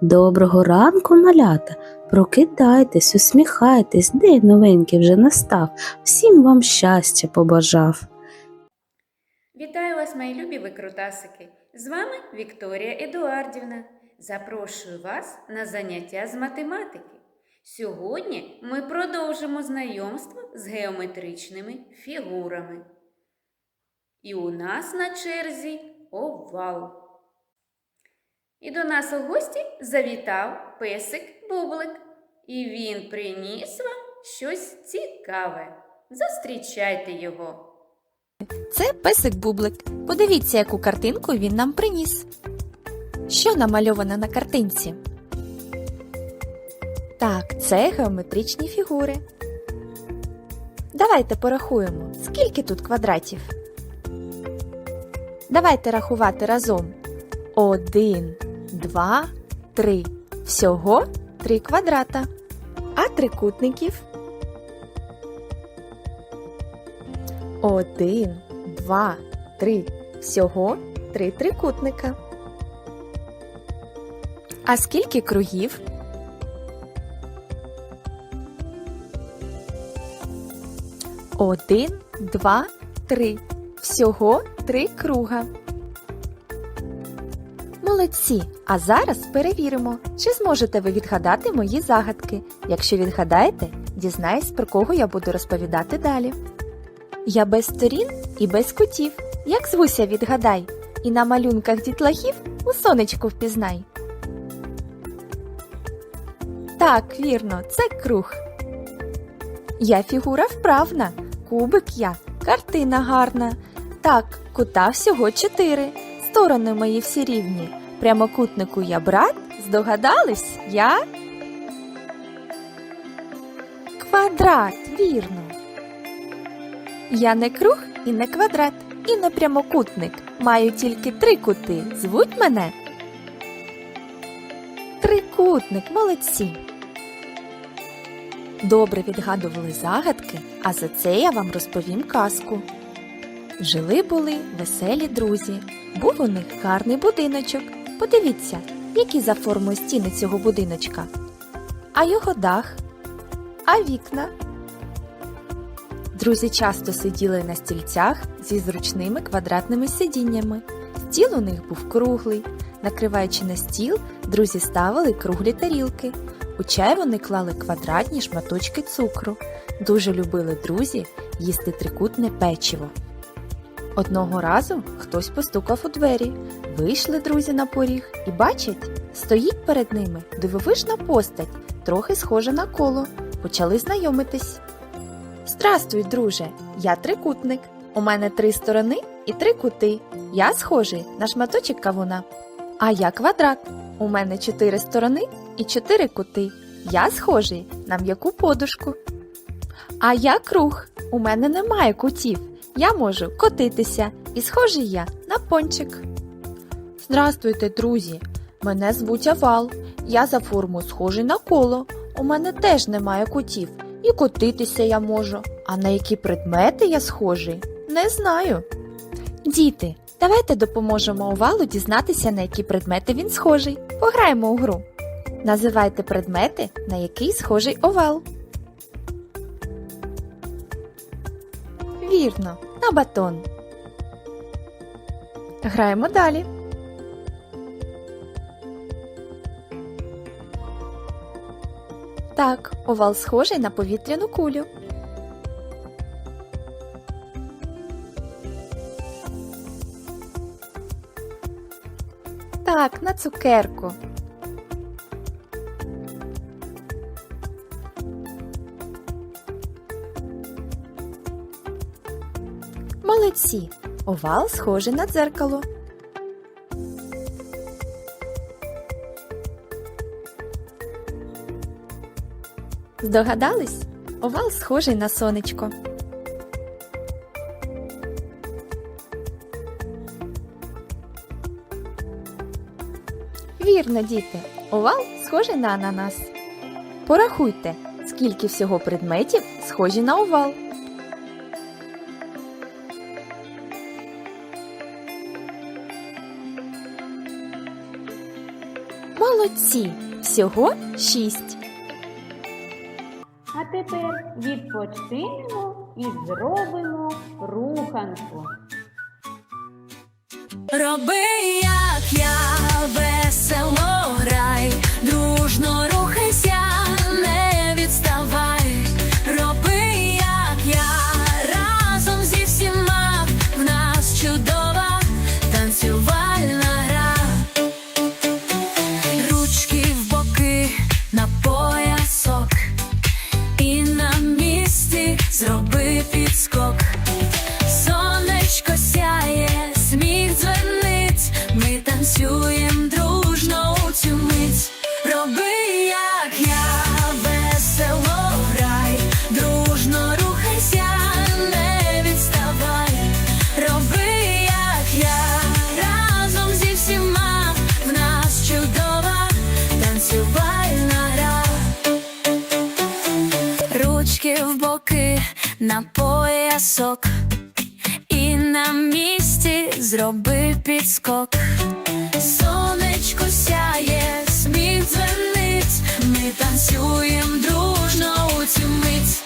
Доброго ранку, малята! Прокидайтесь, усміхайтесь, день новенький вже настав. Всім вам щастя побажав. Вітаю вас, мої любі викрутасики! З вами Вікторія Едуардівна. Запрошую вас на заняття з математики. Сьогодні ми продовжимо знайомство з геометричними фігурами. І у нас на черзі овал. І до нас у гості завітав песик Бублик. І він приніс вам щось цікаве. Зустрічайте його. Це песик Бублик. Подивіться, яку картинку він нам приніс. Що намальовано на картинці? Так, це геометричні фігури. Давайте порахуємо, скільки тут квадратів. Давайте рахувати разом. Один, два, три. Всього три квадрата. А трикутників Один, два, три. Всього три трикутника. А скільки кругів? Один, два, три. Всього три круга. Молодці! А зараз перевіримо, чи зможете ви відгадати мої загадки. Якщо відгадаєте, дізнаюсь, про кого я буду розповідати далі. Я без сторін і без кутів. Як звуся відгадай, і на малюнках дітлахів у сонечку впізнай. Так, вірно, це круг. Я фігура вправна, кубик я, картина гарна. Так, кута всього чотири. Сторони мої всі рівні. Прямокутнику я брат, здогадались я? Квадрат, вірно. Я не круг і не квадрат, і не прямокутник. Маю тільки три кути. Звуть мене. Трикутник, молодці. Добре відгадували загадки, а за це я вам розповім казку. Жили були веселі друзі. Був у них гарний будиночок. Подивіться, які за формою стіни цього будиночка. А його дах, а вікна. Друзі часто сиділи на стільцях зі зручними квадратними сидіннями. Стіл у них був круглий. Накриваючи на стіл, друзі ставили круглі тарілки. У чай вони клали квадратні шматочки цукру. Дуже любили друзі їсти трикутне печиво. Одного разу хтось постукав у двері. Вийшли друзі на поріг і бачать, стоїть перед ними дивовижна постать, трохи схожа на коло. Почали знайомитись. Здрастуй, друже, я трикутник. У мене три сторони і три кути. Я схожий на шматочок кавуна. А я квадрат. У мене чотири сторони і чотири кути. Я схожий на м'яку подушку. А я круг. У мене немає кутів. Я можу котитися, і схожий я на пончик. Здрастуйте, друзі. Мене звуть Овал. Я за форму схожий на коло. У мене теж немає кутів. І котитися я можу. А на які предмети я схожий? Не знаю. Діти, давайте допоможемо овалу дізнатися, на які предмети він схожий. Пограємо у гру. Називайте предмети, на який схожий овал. Вірно, на батон. Граємо далі. Так, овал схожий на повітряну кулю. Так, на цукерку. Молодці. Овал схожий на дзеркало. Здогадались? Овал схожий на сонечко. Вірно, діти, овал схожий на ананас. Порахуйте, скільки всього предметів схожі на овал. Молодці! Всього шість. А тепер відпочинемо і зробимо руханку. Роби, на поясок. І на місці зроби підскок. Сонечко сяє, сміх дзвенить, ми танцюємо дружно у цю мить.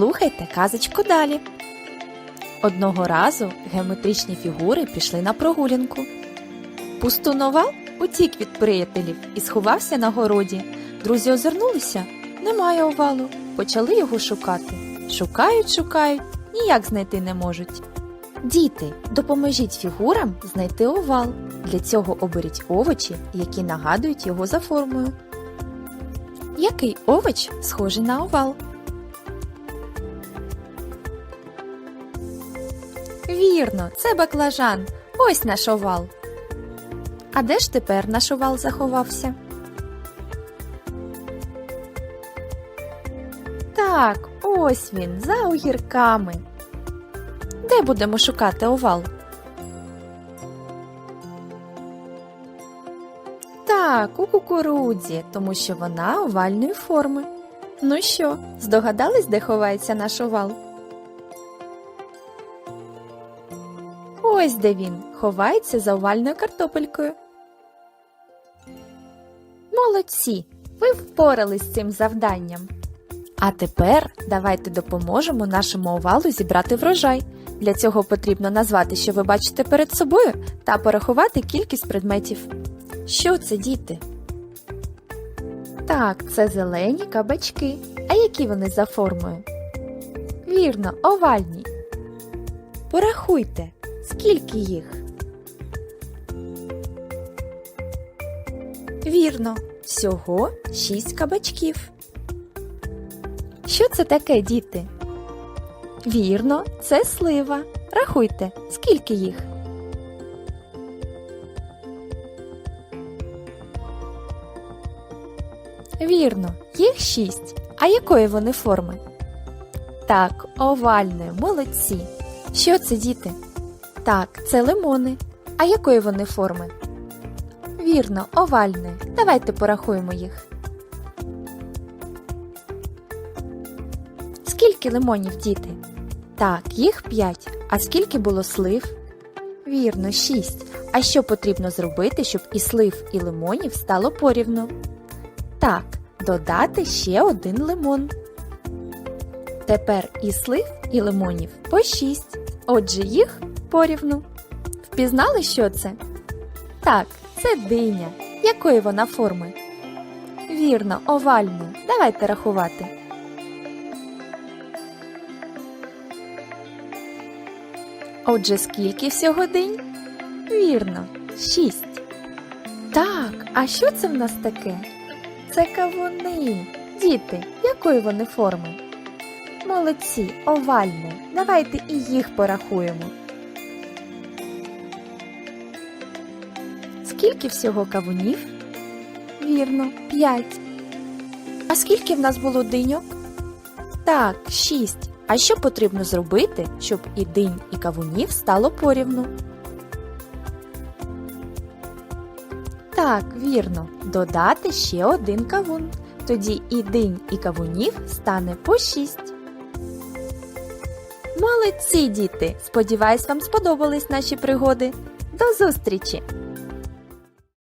Слухайте казочку далі. Одного разу геометричні фігури пішли на прогулянку. Пустунував утік від приятелів і сховався на городі. Друзі озирнулися, немає овалу. Почали його шукати. Шукають, шукають, ніяк знайти не можуть. Діти, допоможіть фігурам знайти овал. Для цього оберіть овочі, які нагадують його за формою. Який овоч схожий на овал? Вірно, це баклажан. Ось наш овал. А де ж тепер наш овал заховався? Так, ось він, за огірками. Де будемо шукати овал? Так, у кукурудзі, тому що вона овальної форми. Ну що, здогадались, де ховається наш овал? Ось де він ховається за овальною картопелькою. Молодці! Ви впорались з цим завданням. А тепер давайте допоможемо нашому овалу зібрати врожай. Для цього потрібно назвати, що ви бачите перед собою, та порахувати кількість предметів. Що це, діти? Так, це зелені кабачки. А які вони за формою? Вірно, овальні. Порахуйте, скільки їх? Вірно, всього шість кабачків. Що це таке, діти? Вірно, це слива. Рахуйте, скільки їх? Вірно, їх шість. А якої вони форми? Так, овальної, молодці. Що це, діти? Так, це лимони. А якої вони форми? Вірно, овальної. Давайте порахуємо їх. Скільки лимонів, діти? Так, їх п'ять. А скільки було слив? Вірно, шість. А що потрібно зробити, щоб і слив, і лимонів стало порівну? Так, додати ще один лимон. Тепер і слив, і лимонів по шість. Отже, їх порівну. Впізнали, що це? Так, це диня. Якої вона форми? Вірно, овальної. Давайте рахувати. Отже, скільки всього день? Вірно, шість. Так, а що це в нас таке? Це кавуни. Діти, якої вони форми? Молодці, овальні. Давайте і їх порахуємо. Скільки всього кавунів? Вірно, п'ять. А скільки в нас було диньок? Так, шість. А що потрібно зробити, щоб і динь, і кавунів стало порівну? Так, вірно, додати ще один кавун. Тоді і динь, і кавунів стане по шість. Молодці, діти! Сподіваюсь, вам сподобались наші пригоди. До зустрічі!